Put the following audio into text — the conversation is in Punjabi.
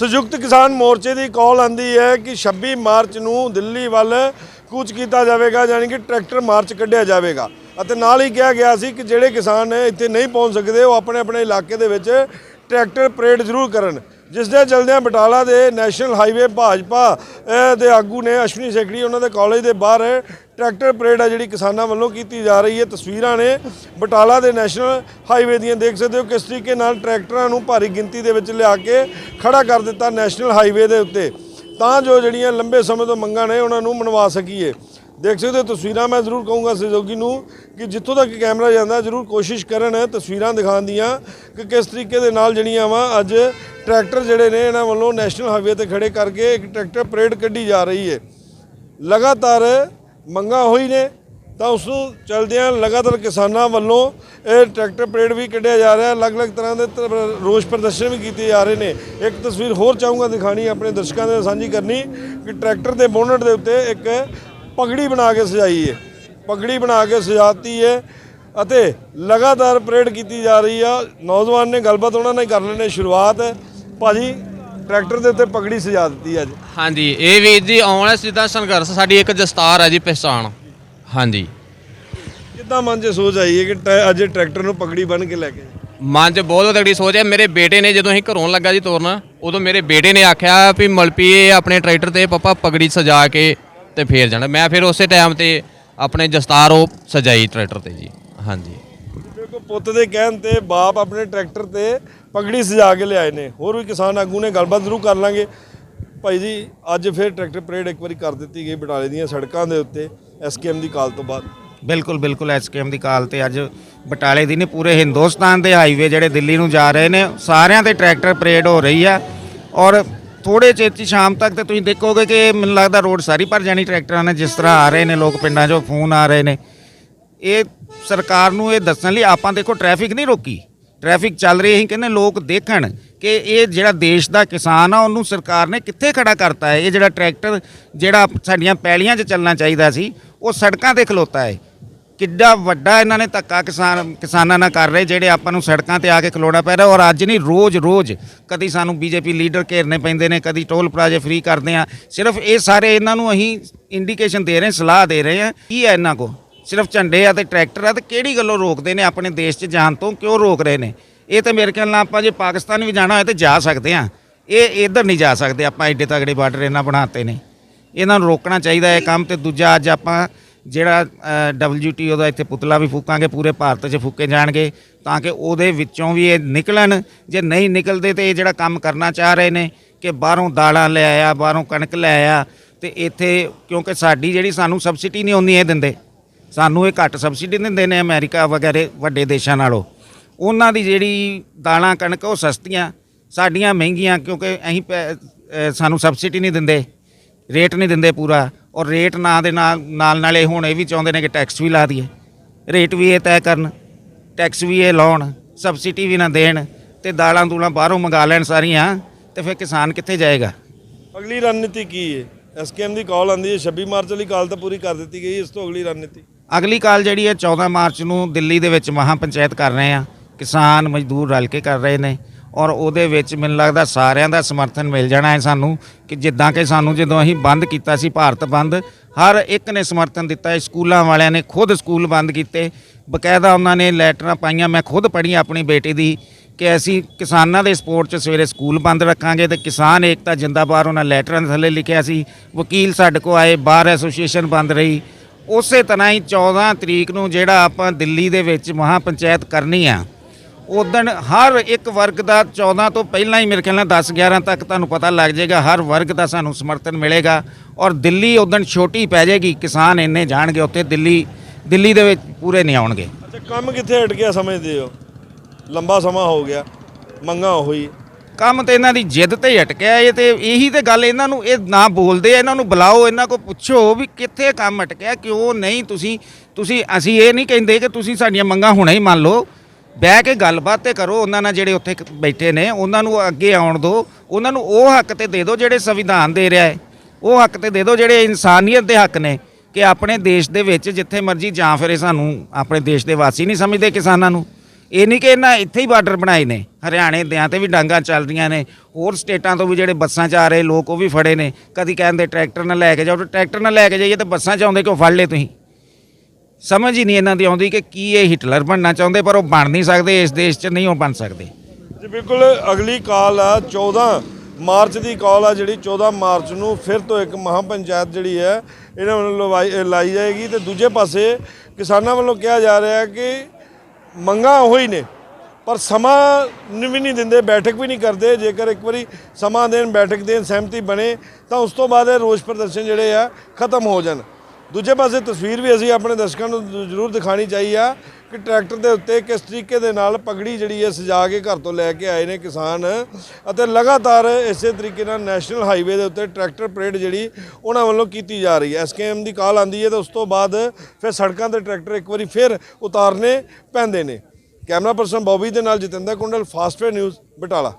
ਸੰਯੁਕਤ ਕਿਸਾਨ ਮੋਰਚੇ ਦੀ ਕਾਲ ਆਂਦੀ ਹੈ ਕਿ 26 ਮਾਰਚ ਨੂੰ ਦਿੱਲੀ ਵੱਲ ਕੂਚ ਕੀਤਾ ਜਾਵੇਗਾ, ਯਾਨੀ ਕਿ ਟਰੈਕਟਰ ਮਾਰਚ ਕੱਢਿਆ ਜਾਵੇਗਾ। ਅਤੇ ਨਾਲ ਹੀ ਕਿਹਾ ਗਿਆ ਸੀ ਕਿ ਜਿਹੜੇ ਕਿਸਾਨ ਇੱਥੇ ਨਹੀਂ ਪਹੁੰਚ ਸਕਦੇ, ਉਹ ਆਪਣੇ ਆਪਣੇ ਇਲਾਕੇ ਦੇ ਵਿੱਚ ਟਰੈਕਟਰ ਪਰੇਡ ਜ਼ਰੂਰ ਕਰਨ। ਜਿਸ ਦੇ ਚਲਦਿਆਂ ਬਟਾਲਾ ਦੇ ਨੈਸ਼ਨਲ ਹਾਈਵੇ ਭਾਜਪਾ ਦੇ ਆਗੂ ਨੇ ਅਸ਼ਵਨੀ ਸੇਖੜੀ, ਉਹਨਾਂ ਦੇ ਕਾਲਜ ਦੇ ਬਾਹਰ ਟਰੈਕਟਰ ਪਰੇਡ ਆ ਜਿਹੜੀ ਕਿਸਾਨਾਂ ਵੱਲੋਂ ਕੀਤੀ ਜਾ ਰਹੀ ਹੈ। ਤਸਵੀਰਾਂ ਨੇ ਬਟਾਲਾ ਦੇ ਨੈਸ਼ਨਲ ਹਾਈਵੇ ਦੀਆਂ ਦੇਖ ਸਕਦੇ ਹੋ ਕਿਸ ਤਰੀਕੇ ਨਾਲ ਟਰੈਕਟਰਾਂ ਨੂੰ ਭਾਰੀ ਗਿਣਤੀ ਦੇ ਵਿੱਚ ਲਿਆ ਕੇ ਖੜਾ ਕਰ ਦਿੱਤਾ ਨੈਸ਼ਨਲ ਹਾਈਵੇ ਦੇ ਉੱਤੇ। ਤਾਂ ਜੋ ਜਿਹੜੀਆਂ ਲੰਬੇ ਸਮੇਂ ਤੋਂ ਮੰਗਾਂ ਨੇ, ਉਹਨਾਂ ਨੂੰ ਮਨਵਾ ਸਕੀਏ। ਦੇਖ ਸਕਦੇ ਹੋ ਤਸਵੀਰਾਂ ਮੈਂ ਜ਼ਰੂਰ ਕਹੂੰਗਾ ਸਹਿਯੋਗੀ ਨੂੰ ਕਿ ਜਿੱਥੋਂ ਤੱਕ ਕੈਮਰਾ ਜਾਂਦਾ, ਜ਼ਰੂਰ ਕੋਸ਼ਿਸ਼ ਕਰਨ ਤਸਵੀਰਾਂ ਦਿਖਾਉਣ ਦੀਆਂ ਕਿ ਕਿਸ ਤਰੀਕੇ ਦੇ ਨਾਲ ਜਿਹੜੀਆਂ ਵਾ ਅੱਜ ਟਰੈਕਟਰ ਜਿਹੜੇ ਨੇ ਇਹਨਾਂ ਵੱਲੋਂ ਨੈਸ਼ਨਲ ਹਾਈਵੇ ਤੇ ਖੜੇ ਕਰਕੇ ਇੱਕ ਟਰੈਕਟਰ ਪਰੇਡ ਕੱਢੀ ਜਾ ਰਹੀ ਹੈ। ਲਗਾਤਾਰ ਮੰਗਾਂ ਹੋਈ ਨੇ, ਤਾਂ ਉਸ ਨੂੰ ਚਲਦਿਆਂ ਲਗਾਤਾਰ ਕਿਸਾਨਾਂ ਵੱਲੋਂ ਇਹ ਟਰੈਕਟਰ ਪਰੇਡ ਵੀ ਕੱਢਿਆ ਜਾ ਰਿਹਾ ਹੈ। ਅਲੱਗ-ਅਲੱਗ ਤਰ੍ਹਾਂ ਦੇ ਰੋਸ ਪ੍ਰਦਰਸ਼ਨ ਵੀ ਕੀਤੇ ਜਾ ਰਹੇ ਨੇ। ਇੱਕ ਤਸਵੀਰ ਹੋਰ ਚਾਹੂੰਗਾ ਦਿਖਾਣੀ, ਆਪਣੇ ਦਰਸ਼ਕਾਂ ਦੇ ਨਾਲ ਸਾਂਝੀ ਕਰਨੀ, ਕਿ ਟਰੈਕਟਰ ਦੇ ਬੋਨਟ ਦੇ ਉੱਤੇ ਇੱਕ ਪਗੜੀ ਬਣਾ ਕੇ ਸਜਾਈ ਹੈ। ਪਗੜੀ ਬਣਾ ਕੇ ਸਜਾਤੀ ਹੈ ਅਤੇ ਲਗਾਤਾਰ ਪਰੇਡ ਕੀਤੀ ਜਾ ਰਹੀ ਆ। ਨੌਜਵਾਨ ਨੇ ਗੱਲਬਾਤ ਉਹਨਾਂ ਨੇ ਕਰ ਲੈਣੇ, ਸ਼ੁਰੂਆਤ ਭਾਜੀ ਟਰੈਕਟਰ ਦੇ ਉੱਤੇ ਪਗੜੀ ਸਜਾ ਦਿੱਤੀ ਅੱਜ। ਹਾਂਜੀ ਇਹ ਵੀਰ ਜੀ ਆਉਣ ਵਾਲਾ ਸਿੱਧਾ ਸੰਘਰਸ਼ ਸਾਡੀ ਇੱਕ ਦਸਤਾਰ ਹੈ ਜੀ ਪਹਿਚਾਣ। ਹਾਂਜੀ। ਕਿੱਦਾਂ ਮਨ 'ਚ ਸੋਚ ਆਈ ਹੈ ਕਿ ਟੈ- ਅੱਜ ਟਰੈਕਟਰ ਨੂੰ ਪਗੜੀ ਬੰਨ ਕੇ ਲੈ ਕੇ ਮਨ 'ਚ ਬਹੁਤ ਤਗੜੀ ਸੋਚ ਹੈ। ਮੇਰੇ ਬੇਟੇ ਨੇ ਜਦੋਂ ਅਸੀਂ ਘਰੋਂ ਲੱਗਾ ਜੀ ਤੋਰਨ ਉਦੋਂ ਮੇਰੇ ਬੇਟੇ ਨੇ ਆਖਿਆ ਵੀ ਮਲਪੀ ਇਹ ਆਪਣੇ ਟਰੈਕਟਰ ਤੇ ਪਾਪਾ ਪਗੜੀ ਸਜਾ ਕੇ ਤੇ ਫੇਰ ਜਾਣਾ। ਮੈਂ ਫਿਰ ਉਸੇ ਟਾਈਮ ਤੇ ਆਪਣੇ ਦਸਤਾਰ ਉਹ ਸਜਾਈ ਟਰੈਕਟਰ ਤੇ ਜੀ। ਹਾਂਜੀ। ਦੇਖੋ ਪੁੱਤ ਦੇ ਕਹਿਣ ਤੇ ਬਾਪ ਆਪਣੇ ਟਰੈਕਟਰ ਤੇ ਪਗੜੀ ਸਜਾ ਕੇ ਲਿਆਏ ਨੇ। ਹੋਰ ਵੀ ਕਿਸਾਨ ਆਗੂ ਨੇ ਗੱਲਬਾਤ ਜ਼ਰੂਰ ਕਰ ਲਾਂਗੇ। ਭਾਈ ਜੀ, ਅੱਜ ਫਿਰ ਟਰੈਕਟਰ ਪਰੇਡ ਇੱਕ ਵਾਰੀ ਕਰ ਦਿੱਤੀ ਗਈ ਬਟਾਲੇ ਦੀਆਂ ਸੜਕਾਂ ਦੇ ਉੱਤੇ ਐਸਕੇਐਮ ਦੀ ਕਾਲ ਤੋਂ ਬਾਅਦ। ਬਿਲਕੁਲ ਬਿਲਕੁਲ ਐਸਕੇਐਮ ਦੀ ਕਾਲ ਤੇ ਅੱਜ ਬਟਾਲੇ ਦੀ ਨੇ ਪੂਰੇ ਹਿੰਦੁਸਤਾਨ ਦੇ ਹਾਈਵੇ ਜਿਹੜੇ ਦਿੱਲੀ ਨੂੰ ਜਾ ਰਹੇ ਨੇ, ਸਾਰਿਆਂ ਤੇ ਟਰੈਕਟਰ ਪਰੇਡ ਹੋ ਰਹੀ ਆ। ਔਰ ਥੋੜੇ ਚਿਰ 'ਚ ਸ਼ਾਮ ਤੱਕ ਤੇ ਤੁਸੀਂ ਦੇਖੋਗੇ ਕਿ ਮੈਨੂੰ ਲੱਗਦਾ ਰੋਡ ਸਾਰੀ ਭਰ ਜਾਣੀ ਟਰੈਕਟਰਾਂ ਨੇ ਜਿਸ ਤਰ੍ਹਾਂ ਆ ਰਹੇ ਨੇ ਲੋਕ ਪਿੰਡਾਂ 'ਚੋਂ, ਫੋਨ ਆ ਰਹੇ ਨੇ। ਇਹ ਸਰਕਾਰ ਨੂੰ ਇਹ ਦੱਸਣ ਲਈ ਆਪਾਂ ਦੇਖੋ ਟ੍ਰੈਫਿਕ ਨਹੀਂ ਰੋਕੀ। ਟ੍ਰੈਫਿਕ ਚੱਲ ਰਹੀ ਹੈ, ਅਸੀਂ ਕਹਿੰਦੇ ਲੋਕ ਦੇਖਣ ਕਿ ਇਹ ਜਿਹੜਾ ਦੇਸ਼ ਦਾ ਕਿਸਾਨ ਆ, ਉਹਨੂੰ ਸਰਕਾਰ ਨੇ ਕਿੱਥੇ ਖੜਾ ਕਰਤਾ ਹੈ? ਇਹ ਜਿਹੜਾ ਟਰੈਕਟਰ, ਜਿਹੜਾ ਸਾਡੀਆਂ ਪੈਲੀਆਂ 'ਚ ਚੱਲਣਾ ਚਾਹੀਦਾ ਸੀ, ਉਹ ਸੜਕਾਂ ਤੇ ਖਲੋਤਾ ਹੈ। ਕਿੱਡਾ ਵੱਡਾ ਇਹਨਾਂ ਨੇ ਧੱਕਾ ਕਿਸਾਨ, ਕਿਸਾਨਾਂ ਨਾਲ ਕਰ ਰਹੇ, ਜਿਹੜੇ ਆਪਾਂ ਨੂੰ ਸੜਕਾਂ ਤੇ ਆ ਕੇ ਖਲੋਣਾ ਪੈ ਰਿਹਾ ਔਰ ਅੱਜ ਨਹੀਂ, ਰੋਜ਼-ਰੋਜ਼ ਕਦੀ ਸਾਨੂੰ ਬੀਜੇਪੀ ਲੀਡਰ ਘੇਰਨੇ ਪੈਂਦੇ ਨੇ, ਕਦੀ ਟੋਲ ਪਲਾਜ਼ੇ ਫ੍ਰੀ ਕਰਦੇ ਆ। ਸਿਰਫ ਇਹ ਸਾਰੇ ਇਹਨਾਂ ਨੂੰ ਅਸੀਂ ਇੰਡੀਕੇਸ਼ਨ ਦੇ ਰਹੇ, ਸਲਾਹ ਦੇ ਰਹੇ ਆ। ਕੀ ਹੈ ਇਹਨਾਂ ਕੋ ਸਿਰਫ ਝੰਡੇ ਆ ਤੇ ਟਰੈਕਟਰ ਆ, ਤੇ ਕਿਹੜੀ ਗੱਲੋਂ ਰੋਕਦੇ ਨੇ ਆਪਣੇ ਦੇਸ਼ 'ਚ ਜਾਣ ਤੋਂ? ਕਿਉਂ ਰੋਕ ਰਹੇ ਨੇ? ਇਹ ਤਾਂ ਮੇਰੇ ਖਿਆਲ ਨਾਲ ਆਪਾਂ ਜੇ ਪਾਕਿਸਤਾਨ ਵੀ ਜਾਣਾ ਹੋਏ ਤੇ ਜਾ ਸਕਦੇ ਆ ਇਹ ਇੱਧਰ ਨਹੀਂ ਜਾ ਸਕਦੇ, ਆਪਾਂ ਐਡੇ ਤਗੜੇ ਬਾਰਡਰ ਇਹਨਾਂ ਬਣਾਤੇ ਨੇ। ਇਹਨਾਂ ਨੂੰ ਰੋਕਣਾ ਚਾਹੀਦਾ ਹੈ ਕੰਮ, ਤੇ ਦੂਜਾ ਅੱਜ ਆਪਾਂ ਜਿਹੜਾ WTO ਦਾ ਇੱਥੇ ਪੁਤਲਾ ਵੀ ਫੂਕਾਂਗੇ, ਪੂਰੇ ਭਾਰਤ 'ਚ ਫੂਕੇ ਜਾਣਗੇ, ਤਾਂ ਕਿ ਉਹਦੇ ਵਿੱਚੋਂ ਵੀ ਇਹ ਨਿਕਲਣ। ਜੇ ਨਹੀਂ ਨਿਕਲਦੇ ਤੇ ਇਹ ਜਿਹੜਾ ਕੰਮ ਕਰਨਾ ਚਾਹ ਰਹੇ ਨੇ ਕਿ ਬਾਹਰੋਂ ਦਾਲਾਂ ਲੈ ਆਇਆ, ਬਾਹਰੋਂ ਕਣਕ ਲੈ ਆਇਆ, ਤੇ ਇੱਥੇ ਕਿਉਂਕਿ ਸਾਡੀ ਜਿਹੜੀ ਸਾਨੂੰ ਸਬਸਿਡੀ ਨਹੀਂ ਆਉਂਦੀ ਇਹ ਦਿੰਦੇ। ਸਾਨੂੰ ਇਹ ਘੱਟ ਸਬਸਿਡੀ ਦਿੰਦੇ ਨੇ ਅਮਰੀਕਾ ਵਗੈਰੇ ਵੱਡੇ ਦੇਸ਼ਾਂ ਨਾਲੋਂ। ਉਹਨਾਂ ਦੀ ਜਿਹੜੀ ਦਾਲਾਂ ਕਣਕ ਉਹ ਸਸਤੀਆਂ, ਸਾਡੀਆਂ ਮਹਿੰਗੀਆਂ ਕਿਉਂਕਿ ਅਸੀਂ ਪੈ- ਸਾਨੂੰ ਸਬਸਿਡੀ ਨਹੀਂ ਦਿੰਦੇ, ਰੇਟ ਨਹੀਂ ਦਿੰਦੇ ਪੂਰਾ ਔਰ ਰੇਟ ਨਾ ਦੇ ਨਾਲ ਨਾਲ ਇਹ ਹੁਣ ਇਹ ਵੀ ਚਾਹੁੰਦੇ ਨੇ ਕਿ ਟੈਕਸ ਵੀ ਲਾ ਦਈਏ। ਰੇਟ ਵੀ ਇਹ ਤੈਅ ਕਰਨ, ਟੈਕਸ ਵੀ ਇਹ ਲਾਉਣ, ਸਬਸਿਡੀ ਵੀ ਨਾ ਦੇਣ ਤੇ ਦਾਲਾਂ ਦੂਲਾਂ ਬਾਹਰੋਂ ਮੰਗਾ ਲੈਣ ਸਾਰੀਆਂ ਤੇ ਫਿਰ ਕਿਸਾਨ ਕਿੱਥੇ ਜਾਏਗਾ? ਅਗਲੀ ਰਣਨੀਤੀ ਕੀ ਹੈ ਐਸਕੇਐਮ ਦੀ ਕਾਲ ਆਂਦੀ ਹੈ 26 ਮਾਰਚ ਵਾਲੀ ਕਾਲ ਤਾਂ ਪੂਰੀ ਕਰ ਦਿੱਤੀ ਗਈ ਇਸ ਤੋਂ ਅਗਲੀ ਰਣਨੀਤੀ। ਅਗਲੀ ਕਾਲ ਜਿਹੜੀ ਹੈ 14 ਮਾਰਚ ਨੂੰ ਦਿੱਲੀ ਦੇ ਵਿੱਚ ਮਹਾ ਪੰਚਾਇਤ ਕਰ ਰਹੇ ਆ ਕਿਸਾਨ ਮਜ਼ਦੂਰ ਰਲ ਕੇ ਕਰ ਰਹੇ ਨੇ ਔਰ ਉਹਦੇ ਵਿੱਚ ਮੈਨੂੰ ਲੱਗਦਾ ਸਾਰਿਆਂ ਦਾ ਸਮਰਥਨ ਮਿਲ ਜਾਣਾ ਹੈ ਸਾਨੂੰ ਕਿ ਜਿੱਦਾਂ ਕਿ ਸਾਨੂੰ ਜਦੋਂ ਅਸੀਂ ਬੰਦ ਕੀਤਾ ਸੀ ਭਾਰਤ ਬੰਦ, ਹਰ ਇੱਕ ਨੇ ਸਮਰਥਨ ਦਿੱਤਾ ਹੈ। ਸਕੂਲਾਂ ਵਾਲਿਆਂ ਨੇ ਖੁਦ ਸਕੂਲ ਬੰਦ ਕੀਤੇ। ਬਕਾਇਦਾ ਉਹਨਾਂ ਨੇ ਲੈਟਰਾਂ ਪਾਈਆਂ। ਮੈਂ ਖੁਦ ਪੜ੍ਹੀ ਆਪਣੀ ਬੇਟੀ ਦੀ ਕਿ ਅਸੀਂ ਕਿਸਾਨਾਂ ਦੇ ਸਪੋਰਟ 'ਚ ਸਵੇਰੇ ਸਕੂਲ ਬੰਦ ਰੱਖਾਂਗੇ ਤੇ ਕਿਸਾਨ ਏਕਤਾ ਜਿੰਦਾਬਾਦ ਉਹਨਾਂ ਲੈਟਰਾਂ ਦੇ ਥੱਲੇ ਲਿਖਿਆ ਸੀ। ਵਕੀਲ ਸਾਡੇ ਕੋ ਆਏ ਬਾਰ ਐਸੋਸੀਏਸ਼ਨ ਬੰਦ ਰਹੀ। ਉਸੇ ਤਰ੍ਹਾਂ ਹੀ 14 ਤਰੀਕ ਨੂੰ ਜਿਹੜਾ ਆਪਾਂ ਦਿੱਲੀ ਦੇ ਵਿੱਚ ਮਹਾ ਪੰਚਾਇਤ ਕਰਨੀ ਆ ਉਦੋਂ ਹਰ ਇੱਕ ਵਰਗ ਦਾ 14 ਤੋਂ ਪਹਿਲਾਂ ਹੀ ਮੇਰੇ ਖਿਆਲ ਨਾਲ 10 11 ਤੱਕ ਤੁਹਾਨੂੰ ਪਤਾ ਲੱਗ ਜਾਏਗਾ, ਹਰ ਵਰਗ ਦਾ ਸਾਨੂੰ ਸਮਰਥਨ ਮਿਲੇਗਾ ਔਰ ਦਿੱਲੀ ਉਦੋਂ ਛੋਟੀ ਪੈ ਜਾਏਗੀ, ਕਿਸਾਨ ਇੰਨੇ ਜਾਣਗੇ ਉੱਥੇ ਦਿੱਲੀ ਦਿੱਲੀ ਦੇ ਵਿੱਚ ਪੂਰੇ ਨਹੀਂ ਆਉਣਗੇ। ਅੱਛਾ, ਕੰਮ ਕਿੱਥੇ ਹਟ ਗਿਆ ਸਮਝਦੇ ਹੋ? ਲੰਬਾ ਸਮਾਂ ਹੋ ਗਿਆ, ਮੰਗਾ ਹੋਈ। ਕੰਮ ਤੇ ਇਹਨਾਂ ਦੀ ਜਿੱਦ ਤੇ ਹੀ ਅਟਕਿਆ ਇਹ ਤੇ ਇਹੀ ਤੇ ਗੱਲ ਇਹਨਾਂ ਨੂੰ ਇਹ ਨਾ ਬੋਲਦੇ ਆ, ਇਹਨਾਂ ਨੂੰ ਬੁਲਾਓ ਇਹਨਾਂ ਕੋ ਪੁੱਛੋ ਵੀ ਕਿੱਥੇ ਕੰਮ ਅਟਕਿਆ ਕਿਉਂ ਨਹੀਂ ਤੁਸੀਂ ਤੁਸੀਂ ਅਸੀਂ ਇਹ ਨਹੀਂ ਕਹਿੰਦੇ ਕਿ ਤੁਸੀਂ ਸਾਡੀਆਂ ਮੰਗਾਂ ਹੁਣੇ ਹੀ ਮੰਨ ਲਓ। ਬਹਿ ਕੇ ਗੱਲਬਾਤ ਤੇ ਕਰੋ ਉਹਨਾਂ ਨਾਲ ਜਿਹੜੇ ਉੱਥੇ ਬੈਠੇ ਨੇ ਉਹਨਾਂ ਨੂੰ ਅੱਗੇ ਆਉਣ ਦਿਓ ਉਹਨਾਂ ਨੂੰ ਉਹ ਹੱਕ ਤੇ ਦੇ ਦਿਓ ਜਿਹੜੇ ਸੰਵਿਧਾਨ ਦੇ ਰਿਹਾ ਹੈ। ਉਹ ਹੱਕ ਤੇ ਦੇ ਦਿਓ ਜਿਹੜੇ ਇਨਸਾਨੀਅਤ ਦੇ ਹੱਕ ਨੇ ਕਿ ਆਪਣੇ ਦੇਸ਼ ਦੇ ਵਿੱਚ ਜਿੱਥੇ ਮਰਜ਼ੀ ਜਾਂ ਫਿਰੇ ਸਾਨੂੰ ਆਪਣੇ ਦੇਸ਼ ਦੇ ਵਾਸੀ ਨਹੀਂ ਸਮਝਦੇ ਕਿਸਾਨਾਂ ਨੂੰ। ਇਹ ਨਹੀਂ ਕਿ ਇਹਨਾਂ ਇੱਥੇ ਹੀ ਬਾਰਡਰ ਬਣਾਏ ਨੇ, ਹਰਿਆਣੇ ਦਿਆਂ ਤੇ ਵੀ ਡਾਂਗਾ ਚੱਲ ਰਹੀਆਂ ਨੇ, ਹੋਰ ਸਟੇਟਾਂ ਤੋਂ ਵੀ ਜਿਹੜੇ ਬੱਸਾਂ 'ਚ ਆ ਰਹੇ ਲੋਕ ਉਹ ਵੀ ਫੜੇ ਨੇ, ਕਦੀ ਕਹਿੰਦੇ ਟਰੈਕਟਰ ਨਾਲ ਲੈ ਕੇ ਜਾਓ ਟਰੈਕਟਰ ਨਾਲ ਲੈ ਕੇ ਜਾਈਏ ਤਾਂ ਬੱਸਾਂ 'ਚ ਆਉਂਦੇ ਕਿਉਂ, ਫੜ ਲਏ ਤੁਸੀਂ? ਸਮਝ ਹੀ ਨਹੀਂ ਇਹਨਾਂ ਦੀ ਆਉਂਦੀ ਕਿ ਕੀ ਇਹ ਹਿਟਲਰ ਬਣਨਾ ਚਾਹੁੰਦੇ, ਪਰ ਉਹ ਬਣ ਨਹੀਂ ਸਕਦੇ, ਇਸ ਦੇਸ਼ 'ਚ ਨਹੀਂ ਉਹ ਬਣ ਸਕਦੇ। ਜੀ, ਬਿਲਕੁਲ ਅਗਲੀ ਕਾਲ ਆ 14 ਮਾਰਚ ਦੀ ਕਾਲ ਆ, ਜਿਹੜੀ 14 ਮਾਰਚ ਨੂੰ ਫਿਰ ਤੋਂ ਇੱਕ ਮਹਾ ਪੰਚਾਇਤ ਜਿਹੜੀ ਹੈ, ਇਹਨਾਂ ਵੱਲੋਂ ਲਵਾਈ ਲਾਈ ਜਾਏਗੀ ਤੇ ਦੂਜੇ ਪਾਸੇ ਕਿਸਾਨਾਂ ਵੱਲੋਂ ਕਿਹਾ ਜਾ ਰਿਹਾ ਕਿ ਮੰਗਾਂ ਉਹੀ ਨੇ। ਪਰ ਸਮਾਂ ਨ- ਵੀ ਨਹੀਂ ਦਿੰਦੇ, ਬੈਠਕ ਵੀ ਨਹੀਂ ਕਰਦੇ। ਜੇਕਰ ਇੱਕ ਵਾਰੀ ਸਮਾਂ ਦੇਣ, ਬੈਠਕ ਦੇਣ ਸਹਿਮਤੀ ਬਣੇ, ਤਾਂ ਉਸ ਤੋਂ ਬਾਅਦ ਇਹ ਰੋਸ ਪ੍ਰਦਰਸ਼ਨ ਜਿਹੜੇ ਆ, ਖਤਮ ਹੋ ਜਾਣ। ਦੂਜੇ ਪਾਸੇ ਤਸਵੀਰ ਵੀ ਅਸੀਂ ਆਪਣੇ ਦਰਸ਼ਕਾਂ ਨੂੰ ਜ਼ਰੂਰ ਦਿਖਾਣੀ ਚਾਹੀ ਆ ਕਿ ਟਰੈਕਟਰ ਦੇ ਉੱਤੇ ਕਿਸ ਤਰੀਕੇ ਦੇ ਨਾਲ ਪਗੜੀ ਜਿਹੜੀ ਹੈ ਸਜਾ ਕੇ ਘਰ ਤੋਂ ਲੈ ਕੇ ਆਏ ਨੇ ਕਿਸਾਨ ਅਤੇ ਲਗਾਤਾਰ ਇਸੇ ਤਰੀਕੇ ਨਾਲ ਨੈਸ਼ਨਲ ਹਾਈਵੇ ਦੇ ਉੱਤੇ ਟਰੈਕਟਰ ਪਰੇਡ ਜਿਹੜੀ ਉਹਨਾਂ ਵੱਲੋਂ ਕੀਤੀ ਜਾ ਰਹੀ ਹੈ। ਐਸਕੇਐਮ ਦੀ ਕਾਲ ਆਂਦੀ ਹੈ ਤਾਂ ਉਸ ਤੋਂ ਬਾਅਦ ਫਿਰ ਸੜਕਾਂ ਤੇ ਟਰੈਕਟਰ ਇੱਕ ਵਾਰੀ ਫਿਰ ਉਤਾਰਨੇ ਪੈਂਦੇ ਨੇ। ਕੈਮਰਾ ਪਰਸਨ ਬੌਬੀ ਦੇ ਨਾਲ ਜਤਿੰਦਰ ਕੁੰਡਲ ਫਾਸਟਵੇ ਨਿਊਜ਼ ਬਟਾਲਾ।